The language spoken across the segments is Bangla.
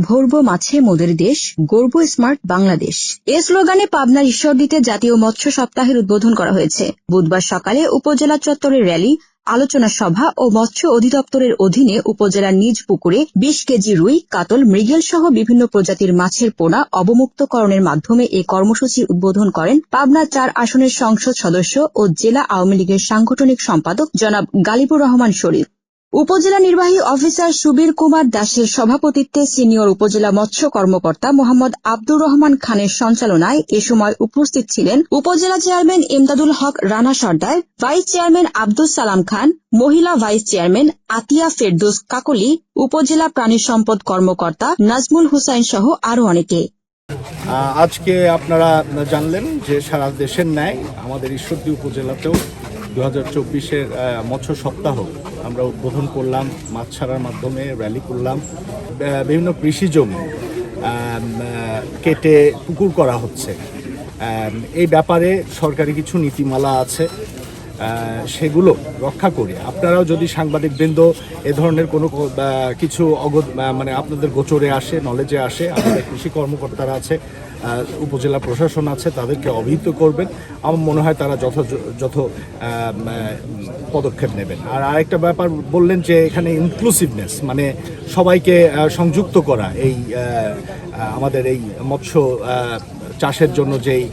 ভরবো মাছে মোদের দেশ গর্ব স্মার্ট বাংলাদেশ। এ স্লোগানে পাবনার ঈশ্বরদীতে জাতীয় মৎস্য সপ্তাহের উদ্বোধন করা হয়েছে। বুধবার সকালে উপজেলা চত্বরের র্যালি, আলোচনা সভা ও মৎস্য অধিদপ্তরের অধীনে উপজেলার নিজ পুকুরে বিশ কেজি রুই, কাতল, মৃগেল সহ বিভিন্ন প্রজাতির মাছের পোনা অবমুক্তকরণের মাধ্যমে এই কর্মসূচির উদ্বোধন করেন পাবনা চার আসনের সংসদ সদস্য ও জেলা আওয়ামী লীগের সাংগঠনিক সম্পাদক জনাব গালিবুর রহমান শরীফ। উপজেলা নির্বাহী অফিসার সুবীর কুমার দাসের সভাপতিত্বে সিনিয়র উপজেলা মৎস্য কর্মকর্তা মোহাম্মদ আব্দুর রহমান খানের সঞ্চালনায় এ সময় উপস্থিত ছিলেন উপজেলা chairman Imdadul Haque Rana Sardar, vice chairman Abdul Salam Khan, মহিলা ভাইস চেয়ারম্যান আতিয়া ফেরদুস কাকলি, উপজেলা প্রাণী সম্পদ কর্মকর্তা নাজমুল হুসাইন সহ আরও অনেকে। আজকে আপনারা জানলেন যে সারা দেশের ন্যায় আমাদের ঈশ্বরদী উপজেলাতেও দু হাজার চব্বিশের মৎস্য সপ্তাহ আমরা উদ্বোধন করলাম, মাছ ছাড়ার মাধ্যমে র্যালি করলাম। বিভিন্ন কৃষি জমি কেটে পুকুর করা হচ্ছে। এই ব্যাপারে সরকারি কিছু নীতিমালা আছে। সেগুলো রক্ষা করে। আপনারাও যদি সাংবাদিকবৃন্দ এ ধরনের কোনো কিছু আহ, মানে আপনাদের গোচরে আসে নলেজে আসে আমাদের কৃষি কর্মকর্তারা আছে উপজেলা প্রশাসন আছে তাদেরকে অভিহিত করবেন। আমার মনে হয় তারা যথ যথ আহ, আহ, পদক্ষেপ নেবেন। আর আরেকটা ব্যাপার বললেন যে এখানে ইনক্লুসিভনেস মানে সবাইকে সংযুক্ত করা এই আমাদের এই মৎস্য চাষের জন্য যেই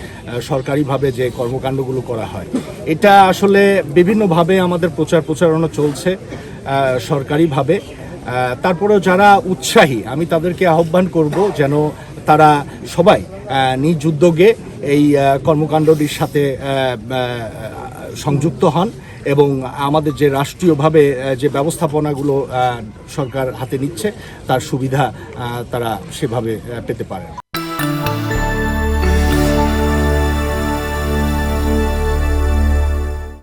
সরকারিভাবে যে কর্মকাণ্ডগুলো করা হয়। এটা আসলে বিভিন্নভাবে আমাদের প্রচার প্রচারণা চলছে সরকারিভাবে। তারপরেও যারা উৎসাহী, আমি তাদেরকে আহ্বান করব যেন তারা সবাই নিজ উদ্যোগে এই কর্মকাণ্ডটির সাথে সংযুক্ত হন এবং আমাদের যে রাষ্ট্রীয়ভাবে যে ব্যবস্থাপনাগুলো সরকার হাতে নিচ্ছে, তার সুবিধা তারা সেভাবে পেতে পারেন।